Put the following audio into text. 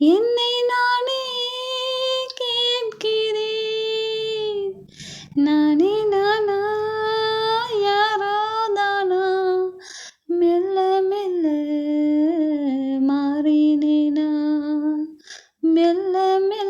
என்னை நானே கேட்கிறேன். நானே நானா யாரோ தானா? மெல்ல மெல்ல மாறினேனா? மெல்ல மெல்ல